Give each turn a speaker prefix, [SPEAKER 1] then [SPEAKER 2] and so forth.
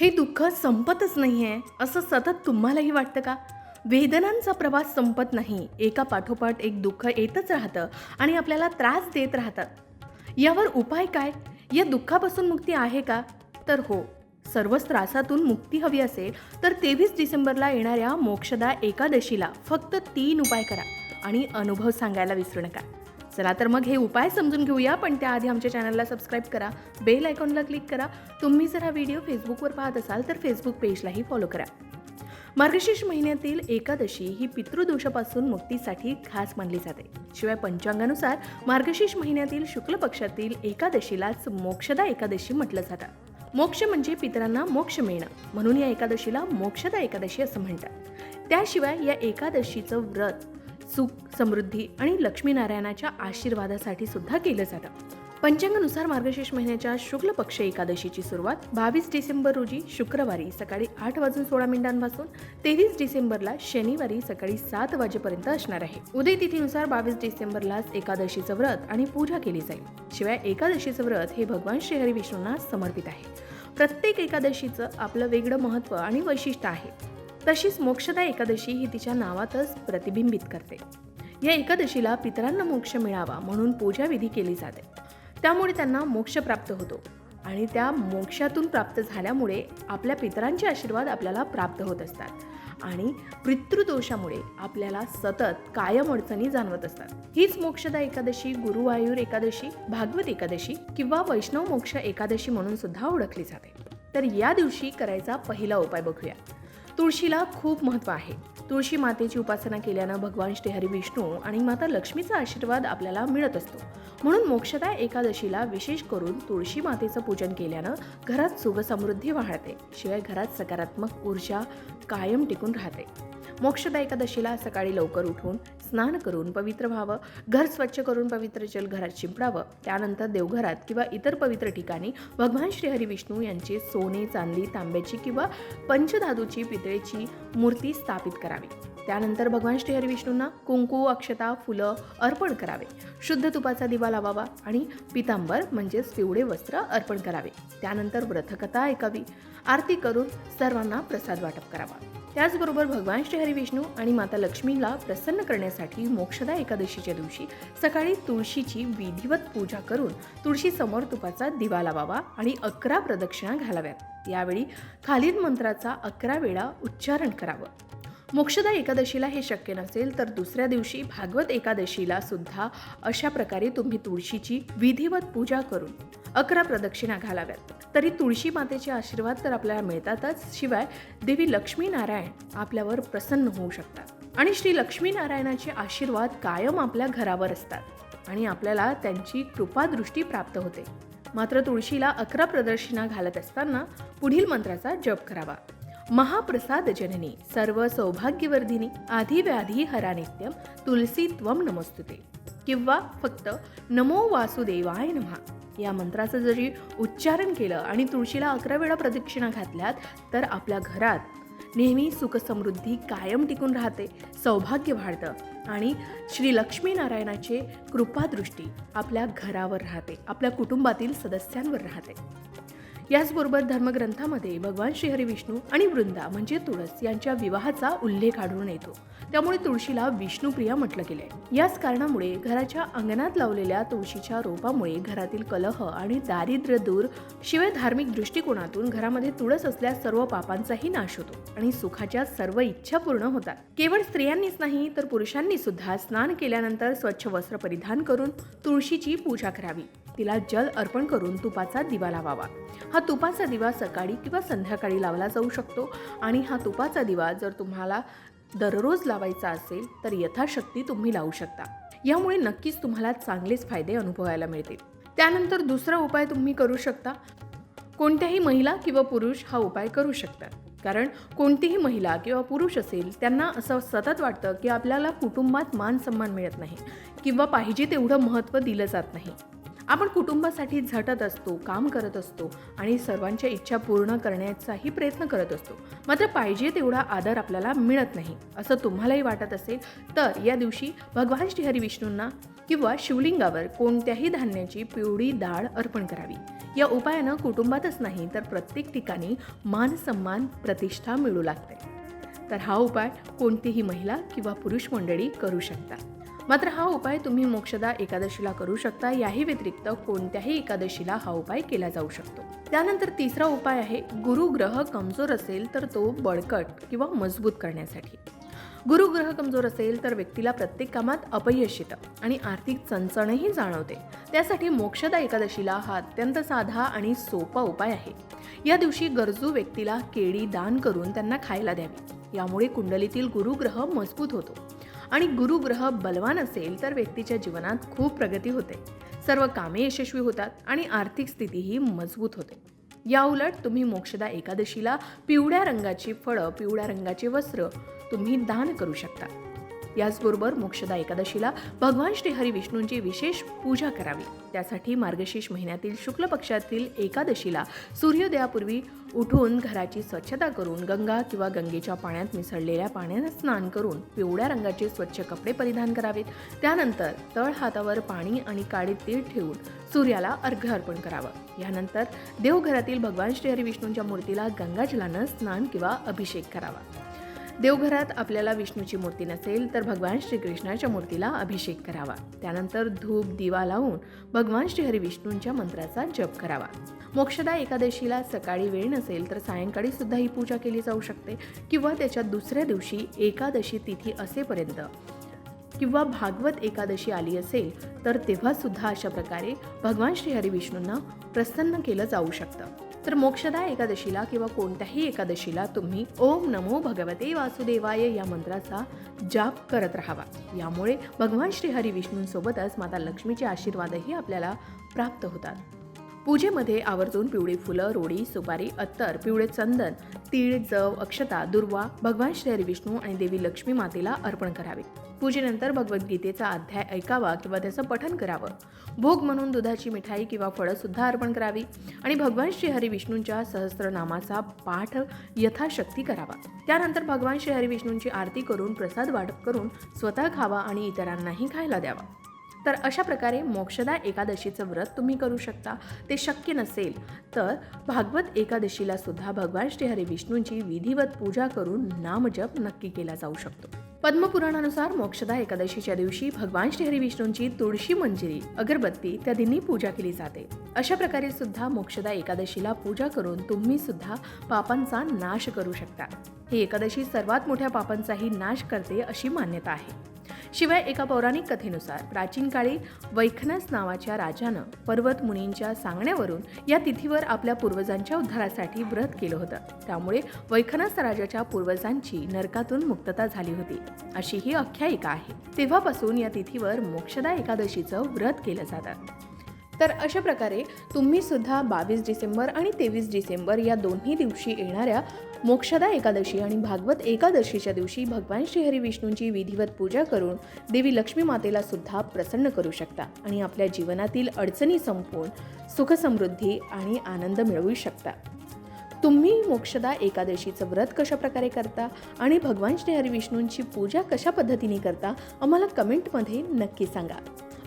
[SPEAKER 1] हे दुःख संपतच नाही आहे असं सतत तुम्हालाही वाटतं का? वेदनांचा प्रवास संपत नाही. एका पाठोपाठ एक दुःख येतच राहतं आणि आपल्याला त्रास देत राहतात. यावर उपाय काय? या दुःखापासून मुक्ती आहे का? तर हो. सर्वच त्रासातून मुक्ती हवी असेल तर तेवीस डिसेंबरला येणाऱ्या मोक्षदा एकादशीला फक्त तीन उपाय करा आणि अनुभव सांगायला विसरू नका. चला तर मग हे उपाय समजून घेऊया पण त्याआधी आमच्या चॅनलला सबस्क्राईब करा बेल आयकॉनला क्लिक करा. तुम्ही जर हा व्हिडिओ फेसबुकवर पाहत असाल तर फेसबुक पेजलाही फॉलो करा. मार्गशीर्ष महिन्यातील एकादशी ही पितृदोषापासून मुक्तीसाठी खास मानली जाते. शिवाय पंचांगानुसार मार्गशीर्ष महिन्यातील शुक्ल पक्षातील एकादशीलाच मोक्षदा एकादशी म्हटलं जातं. मोक्ष म्हणजे पितरांना मोक्ष मिळणं. म्हणून या एकादशीला मोक्षदा एकादशी असं म्हणतात. त्याशिवाय या एकादशीचं व्रत सुख समृद्धी आणि लक्ष्मीनारायणाच्या आशीर्वादासाठी सुद्धा केलं जातं. पंचांगानुसार मार्गशीर्ष महिन्याच्या शुक्ल पक्ष एकादशीची सुरुवात बावीस डिसेंबर रोजी शुक्रवारी सकाळी आठ वाजून सोळा मिनिटांपासून तेवीस डिसेंबरला शनिवारी सकाळी सात वाजेपर्यंत असणार आहे. उदय तिथीनुसार बावीस डिसेंबरलाच एकादशीचं व्रत आणि पूजा केली जाईल. शिवाय एकादशीचं व्रत हे भगवान श्रीहरी विष्णूंना समर्पित आहे. प्रत्येक एकादशीचं आपलं वेगळं महत्त्व आणि वैशिष्ट्य आहे. तशीच मोक्षदा एकादशी ही तिच्या नावातच प्रतिबिंबित करते. या एकादशीला पितरांना मोक्ष मिळावा म्हणून पूजाविधी केली जाते. त्यामुळे त्यांना मोक्ष प्राप्त होतो आणि त्या मोक्षातून प्राप्त झाल्यामुळे आपल्या पितरांचे आशीर्वाद आपल्याला प्राप्त होत असतात आणि पितृदोषामुळे आपल्याला सतत कायम अडचणी जाणवत असतात. हीच मोक्षदा एकादशी गुरुवायूर एकादशी भागवत एकादशी किंवा वैष्णव मोक्ष एकादशी म्हणून सुद्धा ओळखली जाते. तर या दिवशी करायचा पहिला उपाय बघूया. तुळशीला खूप महत्त्व आहे. तुळशी मातेची उपासना केल्यानं भगवान श्रीहरी विष्णू आणि माता लक्ष्मीचा आशीर्वाद आपल्याला मिळत असतो. म्हणून मोक्षदा एकादशीला विशेष करून तुळशी मातेचं पूजन केल्यानं घरात सुखसमृद्धी वाढते. शिवाय घरात सकारात्मक ऊर्जा कायम टिकून राहते. मोक्षदा एकादशीला सकाळी लवकर उठून स्नान करून पवित्र व्हावं घर स्वच्छ करून पवित्र जल घरात शिंपडावं त्यानंतर देवघरात किंवा इतर पवित्र ठिकाणी भगवान श्रीहरी विष्णू यांची सोने चांदी तांब्याची किंवा पंचधातूची पितळेची मूर्ती स्थापित करावी. त्यानंतर भगवान श्रीहरी विष्णूंना कुंकू अक्षता फुलं अर्पण करावे. शुद्ध तुपाचा दिवा लावावा आणि पितांबर म्हणजेच पिवळे वस्त्र अर्पण करावे. त्यानंतर व्रतकथा ऐकावी. आरती करून सर्वांना प्रसाद वाटप करावा. त्याचबरोबर भगवान श्रीहरी विष्णू आणि माता लक्ष्मीला प्रसन्न करण्यासाठी मोक्षदा एकादशीच्या दिवशी सकाळी तुळशीची विधिवत पूजा करून तुळशी समोर तुपाचा दिवा लावावा आणि अकरा प्रदक्षिणा घालाव्यात. यावेळी खालील मंत्राचा अकरा वेळा उच्चारण करावं. मोक्षदा एकादशीला हे शक्य नसेल तर दुसऱ्या दिवशी भागवत एकादशीला सुद्धा अशा प्रकारे तुम्ही तुळशीची विधिवत पूजा करून अकरा प्रदक्षिणा घालाव्यात. तरी तुळशी मातेचे आशीर्वाद तर आपल्याला मिळतातच. शिवाय देवी लक्ष्मी नारायण आपल्यावर प्रसन्न होऊ शकतात. आणि श्री लक्ष्मी नारायणाचे आशीर्वाद कायम आपल्या घरावर असतात आणि आपल्याला त्यांची कृपादृष्टी प्राप्त होते. मात्र तुळशीला अकरा प्रदक्षिणा घालत असताना पुढील मंत्राचा जप करावा. महाप्रसाद जननी सर्व सौभाग्यवर्धिनी आधी व्याधी हरा नित्यम तुलसी त्वम नमस्तुते. किंवा फक्त नमो वासुदेवाय नमहा या मंत्राचं जरी उच्चारण केलं आणि तुळशीला अकरा वेळा प्रदक्षिणा घातल्यात तर आपल्या घरात नेहमी सुखसमृद्धी कायम टिकून राहते सौभाग्य वाढतं आणि श्री लक्ष्मीनारायणाचे कृपादृष्टी आपल्या घरावर राहते आपल्या कुटुंबातील सदस्यांवर राहते. याचबरोबर धर्मग्रंथामध्ये भगवान श्रीहरी विष्णू आणि वृंदा म्हणजे तुळस यांच्या विवाहाचा उल्लेख आढळून येतो. त्यामुळे तुळशीला विष्णुप्रिया म्हटलं गेलंय. याच कारणामुळे घराच्या अंगणात लावलेल्या तुळशीच्या रोपामुळे घरातील कलह आणि दारिद्र्य दूर शिवाय धार्मिक दृष्टिकोनातून घरामध्ये तुळस असल्यास सर्व पापांचाही नाश होतो आणि सुखाच्या सर्व इच्छा पूर्ण होतात. केवळ स्त्रियांनीच नाही तर पुरुषांनी सुद्धा स्नान केल्यानंतर स्वच्छ वस्त्र परिधान करून तुळशीची पूजा करावी. तिला जल अर्पण करून तुपाचा दिवा लावावा. हा तुपाचा दिवा सकाळी किंवा संध्याकाळी लावला जाऊ शकतो. आणि हा तुपाचा दिवा जर तुम्हाला दररोज लावायचा असेल तर यथाशक्ती तुम्ही लावू शकता. यामुळे नक्कीच तुम्हाला चांगलेच फायदे अनुभवायला मिळतील. त्यानंतर दुसरा उपाय तुम्ही करू शकता. कोणत्याही महिला किंवा पुरुष हा उपाय करू शकतात. कारण कोणतीही महिला किंवा पुरुष असेल त्यांना असं सतत वाटतं की आपल्याला कुटुंबात मान सन्मान मिळत नाही किंवा पाहिजे तेवढं महत्त्व दिलं जात नाही. आपण कुटुंबासाठी झटत असतो काम करत असतो आणि सर्वांच्या इच्छा पूर्ण करण्याचाही प्रयत्न करत असतो. मात्र पाहिजे तेवढा आदर आपल्याला मिळत नाही असं तुम्हालाही वाटत असेल तर या दिवशी भगवान श्रीहरी विष्णूंना किंवा शिवलिंगावर कोणत्याही धान्याची पिवळी डाळ अर्पण करावी. या उपायानं कुटुंबातच नाही तर प्रत्येक ठिकाणी मान सन्मान प्रतिष्ठा मिळू लागते. तर हा उपाय कोणतीही महिला किंवा पुरुष मंडळी करू शकतात. मात्र हा उपाय तुम्ही मोक्षदा एकादशीला करू शकता. याही व्यतिरिक्त कोणत्याही एकादशीला हा उपाय केला जाऊ शकतो. त्यानंतर तिसरा उपाय आहे गुरुग्रह कमजोर असेल तर तो बळकट किंवा मजबूत करण्यासाठी. गुरुग्रह कमजोर असेल तर व्यक्तीला प्रत्येक कामात अपयश येतं आणि आर्थिक चणचणही जाणवते. त्यासाठी मोक्षदा एकादशीला हा अत्यंत साधा आणि सोपा उपाय आहे. या दिवशी गरजू व्यक्तीला केळी दान करून त्यांना खायला द्यावी. यामुळे कुंडलीतील गुरुग्रह मजबूत होतो. आणि गुरुग्रह बलवान असेल तर व्यक्तीच्या जीवनात खूप प्रगती होते. सर्व कामे यशस्वी होतात आणि आर्थिक स्थितीही मजबूत होते. याउलट तुम्ही मोक्षदा एकादशीला पिवळ्या रंगाची फळं पिवळ्या रंगाचे वस्त्र तुम्ही दान करू शकता. याचबरोबर मोक्षदा एकादशीला भगवान श्री हरी विष्णूंची विशेष पूजा करावी. त्यासाठी मार्गशीर्ष महिन्यातील शुक्ल पक्षातील एकादशीला सूर्योदयापूर्वी उठून घराची स्वच्छता करून गंगा किंवा गंगेच्या पाण्यात मिसळलेल्या पाण्यानं स्नान करून पिवळ्या रंगाचे स्वच्छ कपडे परिधान करावेत. त्यानंतर तळ हातावर पाणी आणि काळे तीळ ठेवून सूर्याला अर्घ्य अर्पण करावं. यानंतर देवघरातील भगवान श्रीहरी विष्णूंच्या मूर्तीला गंगाजलानं स्नान किंवा अभिषेक करावा. देवघरात आपल्याला विष्णूची मूर्ती नसेल तर भगवान श्रीकृष्णाच्या मूर्तीला अभिषेक करावा. त्यानंतर धूप दिवा लावून भगवान श्रीहरी विष्णूंच्या मंत्राचा जप करावा. मोक्षदा एकादशीला सकाळी वेळ नसेल तर सायंकाळी सुद्धा ही पूजा केली जाऊ शकते किंवा त्याच्या दुसऱ्या दिवशी एकादशी तिथी असेपर्यंत. किंवा भागवत एकादशी आली असेल तर तेव्हासुद्धा अशा प्रकारे भगवान श्रीहरी विष्णूंना प्रसन्न केलं जाऊ शकतं. तर मोक्षदा एकादशीला किंवा कोणत्याही एकादशीला तुम्ही ओम नमो भगवते वासुदेवाय या मंत्राचा जाप करत राहावा. यामुळे भगवान श्री हरी विष्णूंसोबतच माता लक्ष्मीचे आशीर्वादही आपल्याला प्राप्त होतात. पूजेमध्ये आवर्जून पिवळी फुलं रोडी सुपारी अत्तर पिवळे चंदन तीळ जव अक्षता दुर्वा भगवान श्री हरी विष्णू आणि देवी लक्ष्मी मातेला अर्पण करावे. पूजेनंतर भगवद्गीतेचा अध्याय ऐकावा किंवा त्याचं पठन करावं. भोग म्हणून दुधाची मिठाई किंवा फळं सुद्धा अर्पण करावी आणि भगवान श्री हरी विष्णूंच्या सहस्त्रनामाचा पाठ यथाशक्ती करावा. त्यानंतर भगवान श्री हरी विष्णूंची आरती करून प्रसाद वाटप करून स्वतः खावा आणि इतरांनाही खायला द्यावा. तर अशा प्रकारे मोक्षदा एकादशीचं व्रत तुम्ही करू शकता. ते शक्य नसेल तर भागवत एकादशीला सुद्धा भगवान श्रीहरी विष्णूंची विधिवत पूजा करून नामजप नक्की केला जाऊ शकतो. पद्मपुराणानुसार मोक्षदा एकादशीच्या दिवशी भगवान श्रीहरी विष्णूंची तुळशी मंजिरी अगरबत्ती इत्यादींनी पूजा केली जाते. अशा प्रकारे सुद्धा मोक्षदा एकादशीला पूजा करून तुम्ही सुद्धा पापांचा नाश करू शकता. ही एकादशी सर्वात मोठ्या पापांचाही नाश करते अशी मान्यता आहे. शिवाय एका पौराणिक कथेनुसार प्राचीन काळी वैखनस नावाच्या राजानं पर्वत मुनींच्या सांगण्यावरून या तिथीवर आपल्या पूर्वजांच्या उद्धारासाठी व्रत केलं होतं. त्यामुळे वैखनस राजाच्या पूर्वजांची नरकातून मुक्तता झाली होती. अशी ही आख्यायिका आहे. तेव्हापासून या तिथीवर मोक्षदा एकादशीचं व्रत केलं जातं. तर अशा प्रकारे तुम्ही सुद्धा बावीस डिसेंबर आणि तेवीस डिसेंबर या दोन्ही दिवशी येणाऱ्या मोक्षदा एकादशी आणि भागवत एकादशीच्या दिवशी भगवान श्रीहरी विष्णूंची विधिवत पूजा करून देवी लक्ष्मी मातेला सुद्धा प्रसन्न करू शकता आणि आपल्या जीवनातील अडचणी संपवून सुखसमृद्धी आणि आनंद मिळवू शकता. तुम्ही मोक्षदा एकादशीचं व्रत कशा प्रकारे करता आणि भगवान श्रीहरी विष्णूंची पूजा कशा पद्धतीने करता आम्हाला कमेंटमध्ये नक्की सांगा.